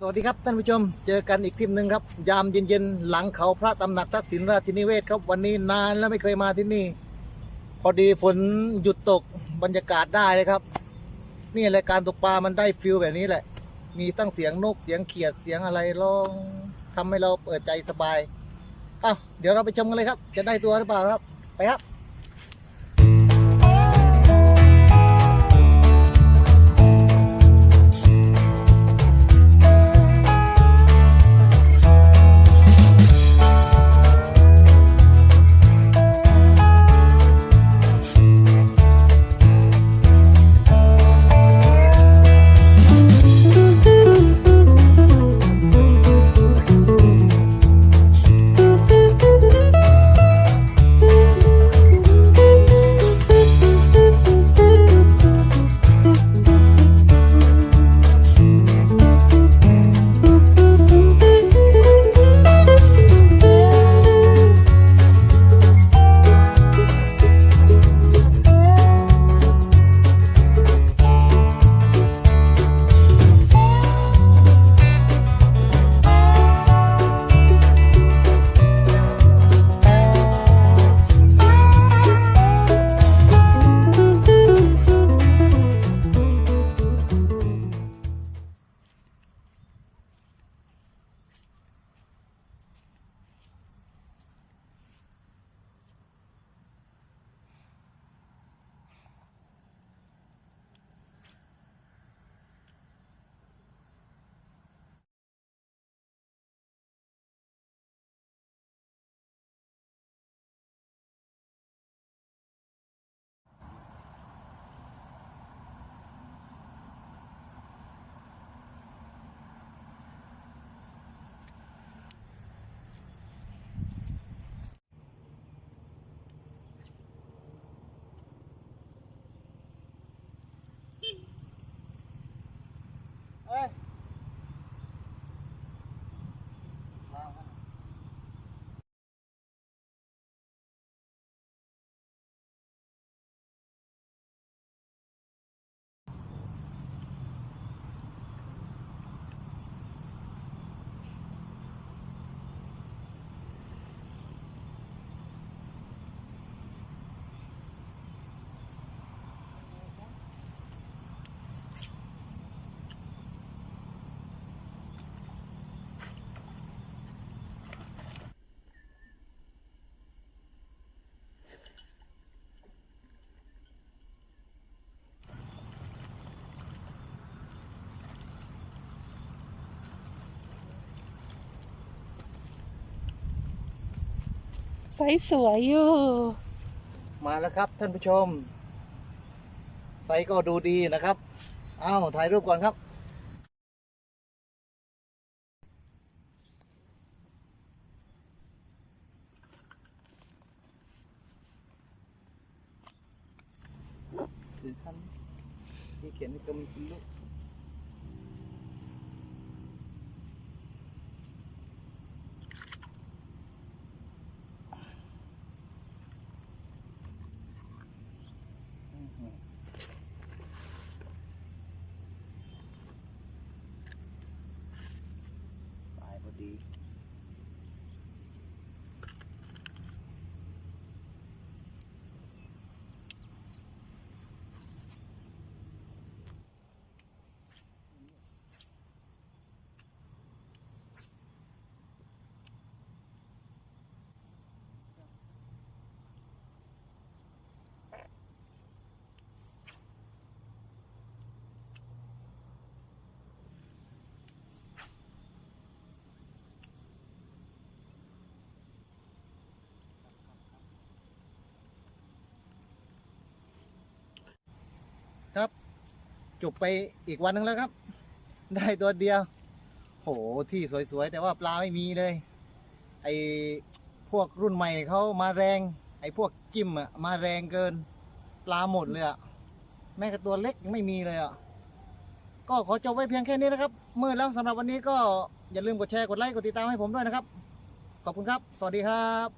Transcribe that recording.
สวัสดีครับท่านผู้ชม เจอกันอีกทริปหนึ่งครับ ยามเย็นๆหลังเขาพระตำหนักทักษิณราชนิเวศครับ วันนี้นานแล้วไม่เคยมาที่นี่ พอดีฝนหยุดตกบรรยากาศได้เลยครับ นี่แหละการตกปลามันได้ฟิลแบบนี้แหละ มีตั้งเสียงนกเสียงเขียดเสียงอะไรร้องทำให้เราเปิดใจสบายอ้าวเดี๋ยวเราไปชมกันเลยครับ จะได้ตัวหรือเปล่าครับ ไปครับ ไซส์สวยอยู่มาแล้วครับท่านผู้ชมไซส์ก็ดูดีนะครับ อ้าวถ่ายรูปก่อนครับ ถือคันที่เขียนในกำมือลูก ครับ จบไปอีกวันหนึงแล้วครับ ได้ตัวเดียว โหที่สวยๆ แต่ว่าปลาไม่มีเลย ไอพวกรุ่นใหม่เขามาแรง ไอพวกจิ้มอะมาแรงเกิน ปลาหมดเลยอะแม้แต่ตัวเล็กยังไม่มีเลยอะก็ขอจบไว้เพียงแค่นี้นะครับมืดแล้วสำหรับวันนี้ก็อย่าลืมกดแชร์กดไลค์กดติดตามให้ผมด้วยนะครับ ขอบคุณครับ สวัสดีครับ